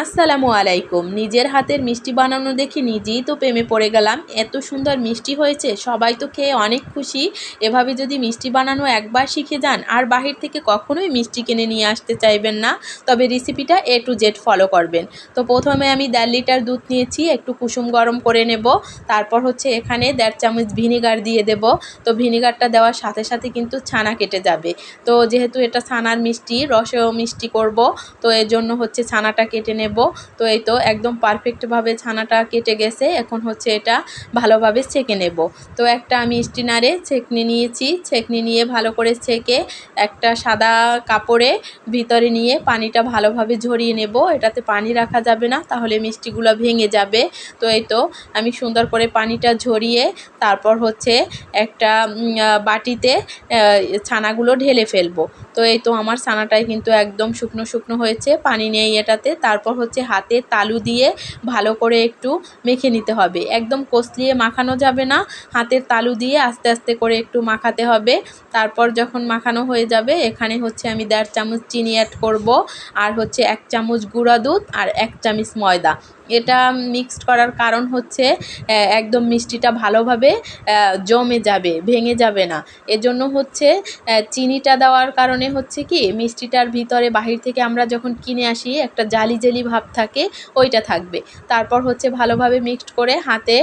আসসালামু আলাইকুম। নিজের হাতের মিষ্টি বানানো দেখে নিজেই তো প্রেমে পড়ে গেলাম। এত সুন্দর মিষ্টি হয়েছে, সবাই তো খেয়ে অনেক খুশি। এভাবে যদি মিষ্টি বানানো একবার শিখে যান, আর বাহির থেকে কখনোই মিষ্টি কিনে নিয়ে আসতে চাইবেন না। তবে রেসিপিটা এ টু জেড ফলো করবেন। তো প্রথমে আমি দেড় লিটার দুধ নিয়েছি, একটু কুসুম গরম করে নেব। তারপর হচ্ছে এখানে দেড় চামচ ভিনিগার দিয়ে দেব। তো ভিনিগারটা দেওয়ার সাথে সাথে কিন্তু ছানা কেটে যাবে। তো যেহেতু এটা ছানার মিষ্টি, রসেও মিষ্টি করব, তো এর জন্য হচ্ছে ছানাটা কেটে নেব। তো এই তো একদম পারফেক্টভাবে ছানাটা কেটে গেছে। এখন হচ্ছে এটা ভালোভাবে ছেঁকে নেব। তো একটা আমি স্টিনারে ছেঁকনি নিয়েছি। ছেঁকনি নিয়ে ভালো করে ছেঁকে একটা সাদা কাপড়ে ভিতরে নিয়ে পানিটা ভালোভাবে ঝরিয়ে নেব। এটাতে পানি রাখা যাবে না, তাহলে মিষ্টিগুলো ভেঙে যাবে। তো এই তো আমি সুন্দর করে পানিটা ঝরিয়ে তারপর হচ্ছে একটা বাটিতে ছানাগুলো ঢেলে ফেলব। তো এই তো আমার ছানাটাই কিন্তু একদম শুকনো শুকনো হয়েছে, পানি নেই এটাতে। তারপর হচ্ছে হাতে তালু দিয়ে ভালো করে একটু মেখে নিতে হবে। একদম কসলিয়ে মাখানো যাবে না। হাতের তালু দিয়ে আস্তে আস্তে করে একটু মাখাতে হবে। তারপর যখন মাখানো হয়ে যাবে, এখানে হচ্ছে আমি দেড় চামচ চিনি অ্যাড করব। আর হচ্ছে এক চামচ গুঁড়া দুধ আর এক চামচ ময়দা। এটা মিক্সড করার কারণ হচ্ছে একদম মিষ্টিটা ভালোভাবে জমে যাবে, ভেঙে যাবে না। এজন্য হচ্ছে চিনিটা দেওয়ার কারণে হচ্ছে কি, মিষ্টিটার ভিতরে বাহির থেকে আমরা যখন কিনে আসি, একটা জালি জালি ভাব থাকে, ওইটা থাকবে। তারপর হচ্ছে ভালোভাবে মিক্সড করে হাতে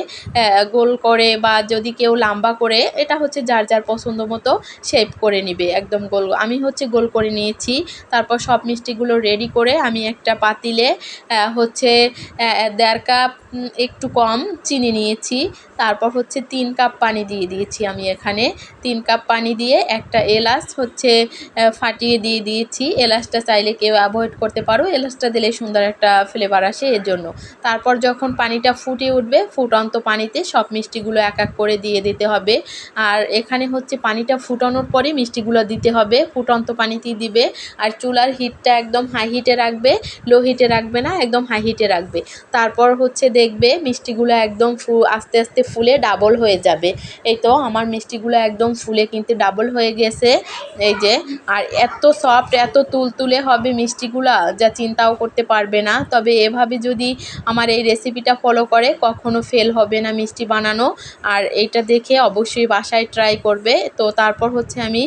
গোল করে বা যদি কেউ লম্বা করে, এটা হচ্ছে যার যার পছন্দ মতো শেপ করে নিবে, একদম গোল। আমি হচ্ছে গোল করে নিয়েছি, তারপর সব মিষ্টিগুলো রেডি করে আমি একটা পাতিলে হচ্ছে দেড় কাপ একটু কম চিনি নিয়েছি। তারপর হচ্ছে তিন কাপ পানি দিয়ে দিয়েছি আমি এখানে। তিন কাপ পানি দিয়ে একটা এলাচ হচ্ছে ফাটিয়ে দিয়ে দিয়েছি। এলাচটা চাইলে কেউ অ্যাভয়েড করতে পারো। এলাচটা দিলে সুন্দর একটা ফ্লেভার আসে এর জন্য তারপর যখন পানিটা ফুটে উঠবে, ফুটন্ত পানিতে সব মিষ্টিগুলো এক এক করে দিয়ে দিতে হবে। আর এখানে হচ্ছে পানিটা ফুটানোর পরে মিষ্টিগুলো দিতে হবে। ফুটন্ত পানিতেই দিবে। আর চুলার হিটটা একদম হাই হিটে রাখবে। লো হিটে রাখবে না, একদম হাই হিটে রাখবে। তারপর হচ্ছে দেখবে মিষ্টিগুলো একদম ফু, আস্তে আস্তে ফুলে ডাবল হয়ে যাবে। এই তো আমার মিষ্টিগুলো একদম ফুলে কিন্তু ডাবল হয়ে গেছে। এই যে, আর এত সফট এত তুলতুলে হবে মিষ্টিগুলো, যা চিন্তাও করতে পারবে না। তবে এভাবে যদি আমার এই রেসিপিটা ফলো করে, কখনো ফেল হবে না মিষ্টি বানানো। আর এইটা দেখে অবশ্যই বাসায় ট্রাই করবে। তো তারপর হচ্ছে আমি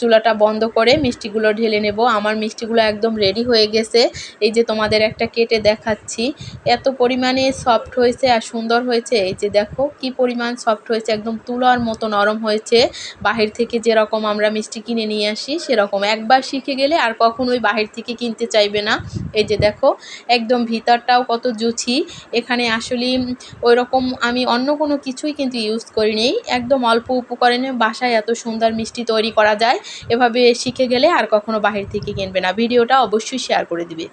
চুলাটা বন্ধ করে মিষ্টিগুলো ঢেলে নেব। আমার মিষ্টিগুলো একদম রেডি হয়ে গেছে। এই যে তোমাদের একটা কেটে দেখাচ্ছি। এত পরিমাণে সফট হয়েছে আর সুন্দর হয়েছে। এই যে দেখো, কি পরিমাণ সফট হয়েছে, একদম তুলার মতো নরম হয়েছে। বাহির থেকে যেরকম আমরা মিষ্টি কিনে নিয়ে আসি, সেরকম। একবার শিখে গেলে আর কখনোই বাহির থেকে কিনতে চাইবে না। এই যে দেখো, একদম ভিতরটাও কত জুছি এখানে আসলে ওই রকম আমি অন্য কোনো কিছুই কিন্তু ইউজ করি করিনি একদম অল্প উপকরণে বাসায় এত সুন্দর মিষ্টি তৈরি করা যায়। এভাবে শিখে গেলে আর কখনো বাহির থেকে কিনবে না। ভিডিওটা অবশ্যই শেয়ার করে দিবে।